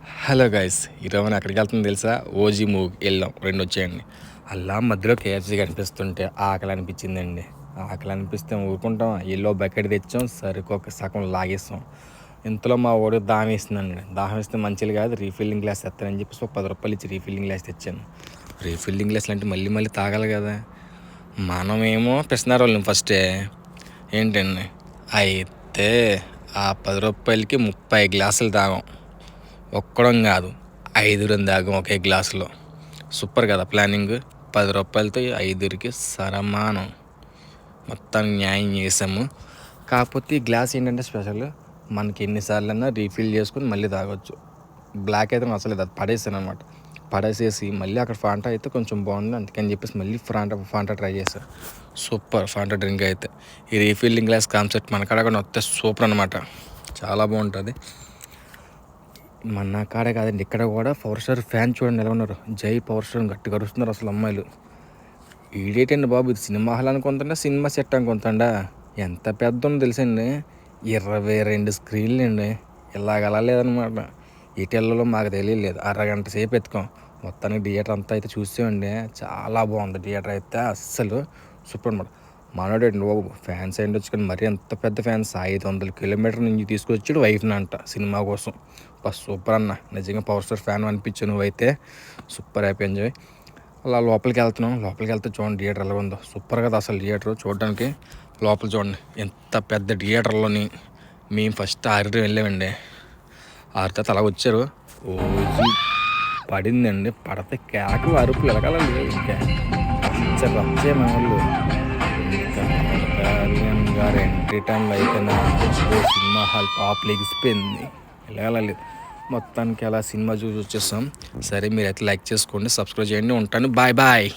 Hello guys ఈరోజు మనం ఎక్కడికి వెళ్తుంది తెలుసా? ఓజీ మూవ్ వెళ్ళాం రెండు వచ్చేయండి. అలా మధ్యలో కేఎఫ్సీ కనిపిస్తుంటే ఆకలి అనిపించిందండి ఆకలి అనిపిస్తే ఊరుకుంటాం ఎల్లో బకెట్ తెచ్చాం సరికొక సగం లాగేస్తాం ఇంతలో మా వాడు దాహం వేసిందండి. దాహం వేస్తే మంచిది కాదు రీఫిల్లింగ్ గ్లాస్ తెస్తానని చెప్పేసి ఒక పది రూపాయలు ఇచ్చి రీఫిల్లింగ్ గ్లాస్ తెచ్చాను. రీఫిల్లింగ్ గ్లాస్ అంటే మళ్ళీ మళ్ళీ తాగాలి కదా. మనమేమో పిస్తున్నారు వాళ్ళని ఫస్టే ఏంటండి? అయితే ఆ పది రూపాయలకి ముప్పై గ్లాసులు తాగాం. ఒక్కడం కాదు ఐదురం దాగం ఒకే గ్లాసులో. సూపర్ కదా ప్లానింగ్. పది రూపాయలతో ఐదుగురికి సరమానం. మొత్తం న్యాయం చేసాము కాకపోతే ఈ గ్లాస్ ఏంటంటే స్పెషల్ మనకి ఎన్నిసార్లు అయినా రీఫిల్ చేసుకుని మళ్ళీ తాగొచ్చు. బ్లాక్ అయితే అసలు అది పడేసాను అనమాట పడేసేసి మళ్ళీ అక్కడ ఫాంటా అయితే కొంచెం బాగుంది అందుకని చెప్పేసి మళ్ళీ ఫాంటా ఫాంటా ట్రై చేశాను సూపర్ ఫాంటా డ్రింక్ అయితే. ఈ రీఫిల్లింగ్ గ్లాస్ కాన్సెప్ట్ మన కాడ కూడా వస్తే సూపర్ అనమాట చాలా బాగుంటుంది. మన కాడే కాదండి ఇక్కడ కూడా పవర్ స్టార్ ఫ్యాన్ చూడండి ఎలా ఉన్నారు. జై పవర్ స్టార్ గట్టి కరుస్తున్నారు అసలు అమ్మాయిలు. ఈడేటండి బాబు ఇది సినిమా హాల్ అనుకుంటుండా సినిమా సెట్ అనుకుంటుండా ఎంత పెద్ద ఉందో తెలుసండి. ఇరవై రెండు స్క్రీన్లు అండి. ఇలాగలా లేదనమాట ఇటెల్లలో మాకు తెలియలేదు. అరగంట సేపు ఎత్తుకోం. మొత్తానికి థియేటర్ అంతా అయితే చూసామండి. చాలా బాగుంది థియేటర్ అయితే అస్సలు సూపర్ అనమాట మనోడు బాబు ఫ్యాన్స్ అయ్యి వచ్చి కానీ మరీ అంత పెద్ద ఫ్యాన్స్ ఐదు వందల కిలోమీటర్ నుంచి తీసుకొచ్చాడు వైఫ్ని అంట సినిమా కోసం. బస్ సూపర్ అన్న. నిజంగా పవర్ స్టార్ ఫ్యాన్ అనిపించు నువ్వైతే. సూపర్ హ్యాపీ ఎంజాయ్ అలా లోపలికి వెళ్తున్నాం. లోపలికి వెళ్తే చూడండి థియేటర్ ఎలా ఉందో. సూపర్ కదా అసలు థియేటర్ చూడడానికి. లోపల చూడండి ఎంత పెద్ద థియేటర్లోని మేము ఫస్ట్ ఆరు వెళ్ళామండి. ఆరితే అలా వచ్చారు. ఓజీ పడిందండి. పడితే కేకలు అరుపులు ఎలగాలండి ఇంకా. రచ్చ రచ్చే మా వాళ్ళు కళ్యాణ్ గారు ఎంట్రీ అయితే నా సినిమా హాల్ టాప్ లెగిసిపోయింది వెళ్ళగలలేదు మొత్తానికి అలా సినిమా చూసి వచ్చేస్తాం సరే మీరు అయితే లైక్ చేసుకోండి సబ్స్క్రైబ్ చేయండి ఉంటాను. Bye bye